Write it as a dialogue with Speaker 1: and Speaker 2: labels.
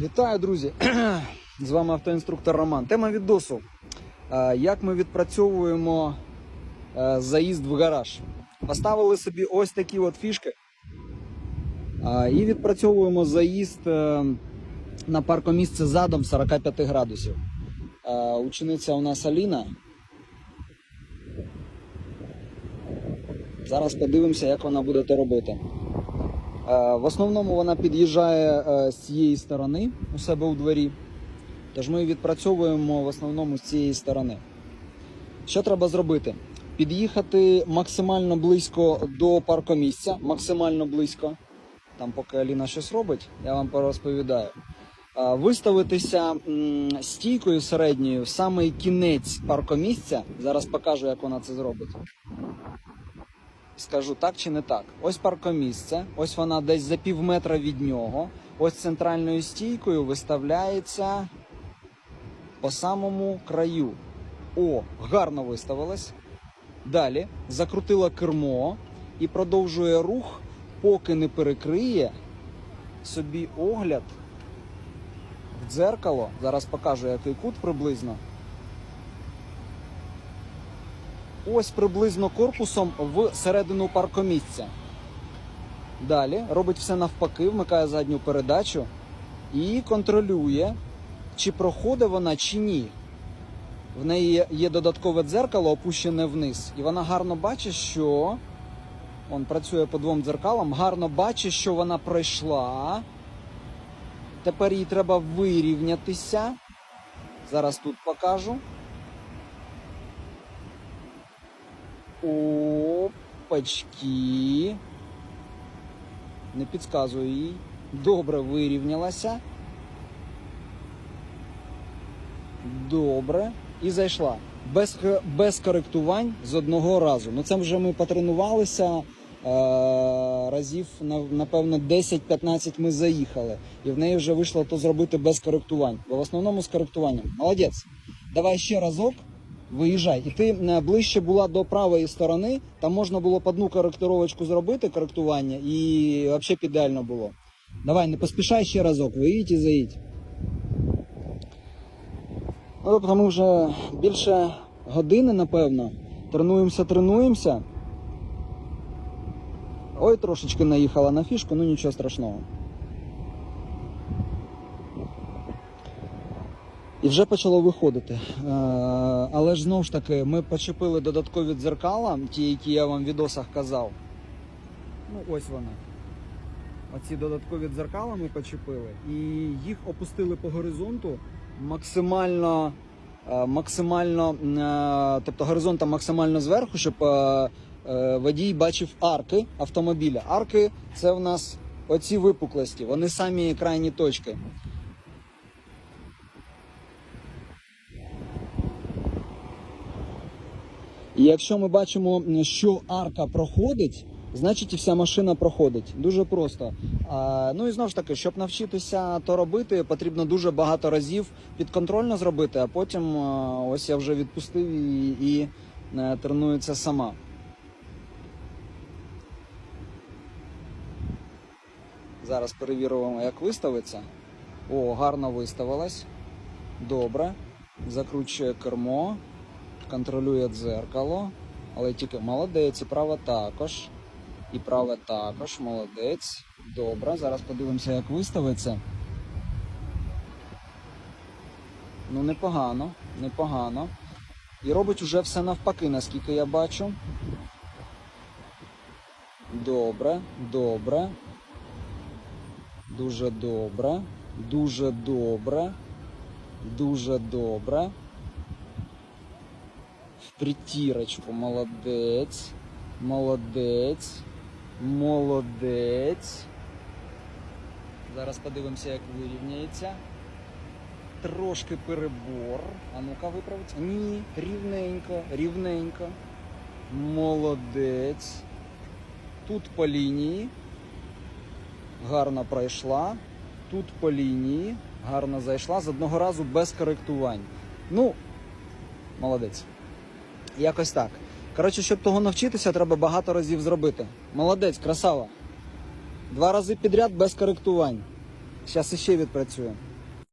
Speaker 1: Вітаю, друзі! З вами автоінструктор Роман. Тема відосу. Е, Як ми відпрацьовуємо е, заїзд в гараж. Поставили собі ось такі от фішки. е, І відпрацьовуємо заїзд на паркомісце задом 45 градусів. Учениця у нас Аліна. Зараз подивимося, як вона буде це робити. Е, В основному вона під'їжджає е, з цієї сторони у себе у дворі. Тож ми відпрацьовуємо в основному з цієї сторони. Що треба зробити? Під'їхати максимально близько до паркомісця, максимально близько. Там, поки Аліна щось робить, я вам порозповідаю. Е, Виставитися стійкою середньою в самий кінець паркомісця. Зараз покажу, як вона це зробить. Скажу так чи не так. Ось паркомісце, ось вона десь за пів метра від нього. Ось центральною стійкою виставляється по самому краю. О, гарно виставилась. Далі закрутила кермо і продовжує рух, поки не перекриє собі огляд в дзеркало. Зараз покажу, який кут приблизно. Ось приблизно корпусом в середину паркомісця. Далі робить все навпаки, вмикає задню передачу і контролює, чи проходить вона, чи ні. В неї є- додаткове дзеркало, опущене вниз, і вона гарно бачить, що он працює по двом дзеркалам, гарно бачить, що вона пройшла. Тепер їй треба вирівнятися. Зараз тут покажу. Опачки. Не підказую їй. Добре вирівнялася. Добре. І зайшла. Без, без коректувань з одного разу. Ну це вже ми потренувалися. Е, разів, напевно, 10-15 ми заїхали. І в неї вже вийшло то зробити без коректувань. Бо в основному з коректуванням. Молодець. Давай ще разок. Виїжджай. І ти е, ближче була до правої сторони, там можна було б одну коректировочку зробити, коректування, і взагалі ідеально було. Давай, не поспішай ще разок, виїдь і заїдь. Ну, тобто вже більше години, напевно. Тренуємося, тренуємося. Ой, трошечки наїхала на фішку, ну нічого страшного. І вже почало виходити. Е, але ж знову ж таки, ми почепили додаткові дзеркала, ті, які я вам в відосах казав. Ну, ось вони. Оці додаткові дзеркала ми почепили і їх опустили по горизонту максимально, е, максимально, е, тобто горизонтом максимально зверху, щоб водій бачив арки автомобіля. Арки це в нас оці випуклості, вони самі крайні точки. І якщо ми бачимо, що арка проходить, значить і вся машина проходить. Дуже просто. А, ну і знову ж таки, щоб навчитися то робити, потрібно дуже багато разів підконтрольно зробити, а потім а, ось я вже відпустив і, і е, тренується сама. Зараз перевіримо, як виставиться. О, гарно виставилась. Добре. Закручує кермо контролює дзеркало, але тільки молодець, і праве також. І праве також, молодець. Добре, зараз подивимося, як виставиться. Ну, непогано, непогано. І робить уже все навпаки, наскільки я бачу. Добре, добре. Дуже добре. Дуже добре. Дуже добре. В притірочку. Молодець. Молодець. Молодець. Зараз подивимося, як вирівняється. Трошки перебор. А ну-ка виправиться. Ні, рівненько, рівненько. Молодець. Тут по лінії. Гарно пройшла. Тут по лінії. Гарно зайшла. З одного разу без коректувань. Ну, молодець. Якось так. Коротше, щоб того навчитися, треба багато разів зробити. Молодець, красава. Два рази підряд без коректувань. Зараз іще відпрацює.